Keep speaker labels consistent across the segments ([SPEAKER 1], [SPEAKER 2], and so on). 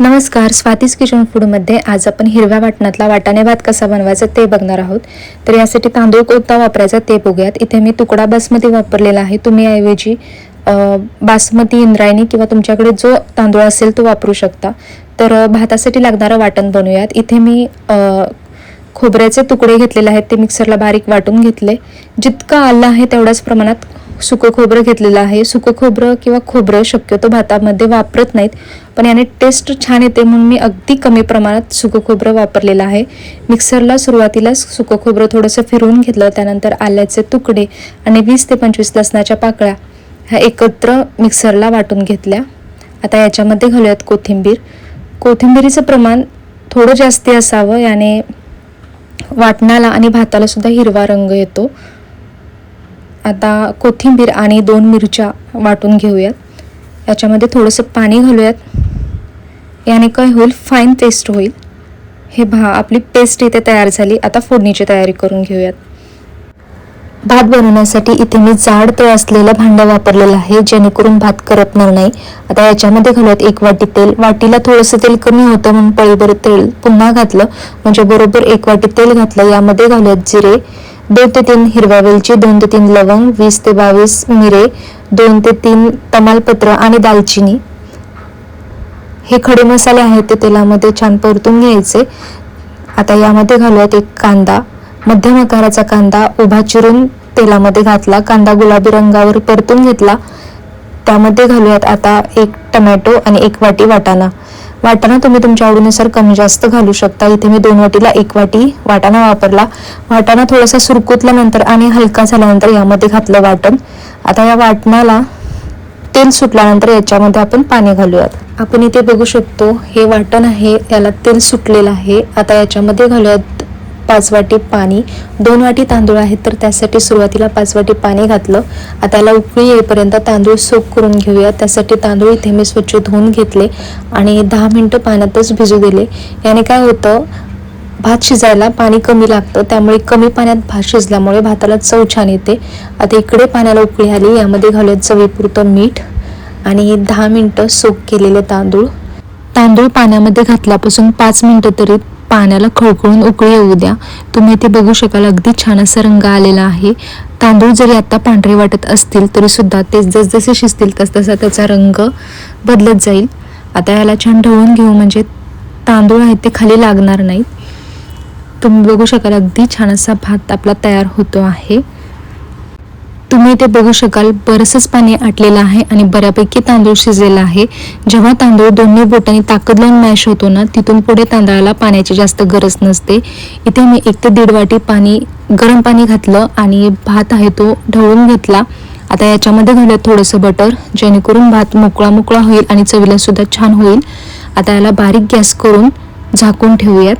[SPEAKER 1] नमस्कार स्वातीस किचन फूडमध्ये आज आपण हिरव्या वाटणातला वाटाणे भात कसा बनवायचा ते बघणार आहोत. तर यासाठी तांदूळ कोणता वापरायचा ते बघूयात. इथे मी तुकडा बासमती वापरलेला आहे. तुम्ही ऐवजी बासमती इंद्रायणी किंवा तुमच्याकडे जो तांदूळ असेल तो वापरू शकता. तर भातासाठी लागणारं वाटण बनवूयात. इथे मी खोबऱ्याचे तुकडे घेतलेले आहेत ते मिक्सरला बारीक वाटून घेतले. जितकं आलं आहे तेवढ्याच प्रमाणात सुकं खोबरं घेतलेलं आहे. सुकं खोबरं किंवा खोबरं शक्यतो भातामध्ये वापरत नाहीत. पण याने टेस्ट छान येते म्हणून मी अगदी कमी प्रमाणात सुकं खोबरं वापरलेलं आहे. मिक्सरला सुरुवातीला सुकं खोबरं थोडंसं फिरवून घेतलं. त्यानंतर आल्याचे तुकडे आणि वीस ते पंचवीस लसणाच्या पाकळ्या ह्या एकत्र मिक्सरला वाटून घेतल्या. आता याच्यामध्ये घालूयात कोथिंबीर. कोथिंबीरीचं प्रमाण थोडं जास्ती असावं. याने वाटणाला आणि भाताला सुद्धा हिरवा रंग येतो. आता कोथिंबीर आणि दोन मिरच्या वाटून घेऊयात. याच्यामध्ये थोडंसं पाणी घालूयात. याने काय होईल? फाईन पेस्ट होईल. हे भा आपली पेस्ट इथे तयार झाली. आता फोडणीची तयारी करून घेऊयात. भात बनवण्यासाठी इथे मी जाड तळ असलेलं भांडं वापरलेलं आहे जेणेकरून भात करपणार नाही. आता याच्यामध्ये घालूयात एक वाटी तेल. वाटीला थोडंसं तेल कमी होतं म्हणून पळीभर तेल पुन्हा घातलं. म्हणजे बरोबर एक वाटी तेल घातलं. यामध्ये घालूयात जिरे दोन ते तीन हिरव्या वेलची दोन ते तीन लवंग वीस ते बावीस मिरे दोन ते तीन तमालपत्र आणि दालचिनी. हे खडे मसाले आहेत ते तेलामध्ये छान परतून घ्यायचे. आता यामध्ये घालूयात एक कांदा. मध्यम आकाराचा कांदा उभा चिरून तेलामध्ये घातला. कांदा गुलाबी रंगावर परतून घेतला. त्यामध्ये घालूयात आता एक टमॅटो आणि एक वाटी वाटाणा. वाटाणा तुम्ही तुमच्या आवडीनुसार कमी जास्त घालू शकता. इथे मी दोन वाटीला एक वाटी वाटाणा वापरला. वाटाणा थोडासा सुरकुतल्यानंतर आणि हलका झाल्यानंतर यामध्ये घातलं वाटण. आता या वाटणाला तेल सुटल्यानंतर याच्यामध्ये आपण पाणी घालूयात. आपण इथे बघू शकतो हे वाटण आहे याला तेल सुटलेलं आहे. आता याच्यामध्ये घालूयात पाच वाटी पाणी दोन वाटी तांदूळ आहेत तर त्यासाठी सुरुवातीला पाच वाटी पाणी घातलं. आता याला उकळी येईपर्यंत तांदूळ सोक करून घेऊया. त्यासाठी तांदूळ इथे मी स्वच्छ धुवून घेतले आणि दहा मिनटं पाण्यातच भिजू दिले. याने काय होतं भात शिजायला पाणी कमी लागतं त्यामुळे कमी पाण्यात भात शिजल्यामुळे भाताला चव छान येते. आता इकडे पाण्याला उकळी आली यामध्ये घालूयात चवीपुरतं मीठ आणि दहा मिनटं सोप केलेले तांदूळ. तांदूळ पाण्यामध्ये घातल्यापासून पाच मिनटं तरी पाण्याला खळखळून उकळी येऊ द्या. तुम्ही ते बघू शकाल अगदी छान असा रंग आलेला आहे. तांदूळ जरी आत्ता पांढरे वाटत असतील तरीसुद्धा ते जसजसे शिजतील तसतसा त्याचा रंग बदलत जाईल. आता याला छान ढवळून घेऊ म्हणजे तांदूळ आहेत ते खाली लागणार नाहीत तुम्ही बघू शकाल अगदी छान असा भात आपला तयार होतो आहे. तुम्ही इथे बघू शकाल बरंचसं पाणी आटलेलं आहे आणि बऱ्यापैकी तांदूळ शिजलेला आहे. जेव्हा तांदूळ दोन्ही बोटांनी ताकद लावून मॅश होतो ना तिथून पुढे तांदळाला पाण्याची जास्त गरज नसते. इथे मी एक ते दीड वाटी पाणी गरम पाणी घातलं आणि भात आहे तो ढवळून घेतला. आता याच्यामध्ये घालत थोडंसं बटर जेणेकरून भात मोकळा मोकळा होईल आणि चवीला सुद्धा छान होईल. आता याला बारीक गॅस करून झाकून ठेवूयात.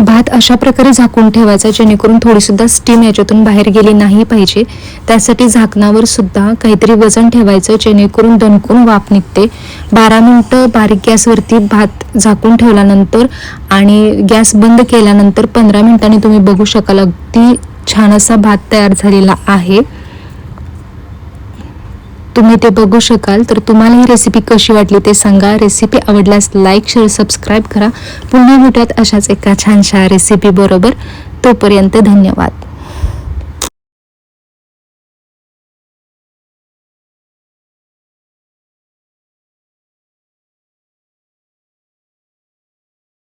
[SPEAKER 1] भात अशा प्रकारे झाकून ठेवायचा जेणेकरून थोडीसुद्धा स्टीम याच्यातून बाहेर गेली नाही पाहिजे. त्यासाठी झाकणावर सुद्धा काहीतरी वजन ठेवायचं जेणेकरून दणकून वाफ निघते. बारा मिनटं बारीक गॅसवरती भात झाकून ठेवल्यानंतर आणि गॅस बंद केल्यानंतर पंधरा मिनिटांनी तुम्ही बघू शकाल अगदी छान असा भात तयार झालेला आहे. तुम्ही ते बघू शकाल. तर तुम्हाला ही रेसिपी कशी वाटली ते सांगा. रेसिपी आवडल्यास लाईक शेअर सबस्क्राईब करा. पुन्हा भेटूयात अशाच एका छानशा रेसिपी बरोबर. तोपर्यंत धन्यवाद.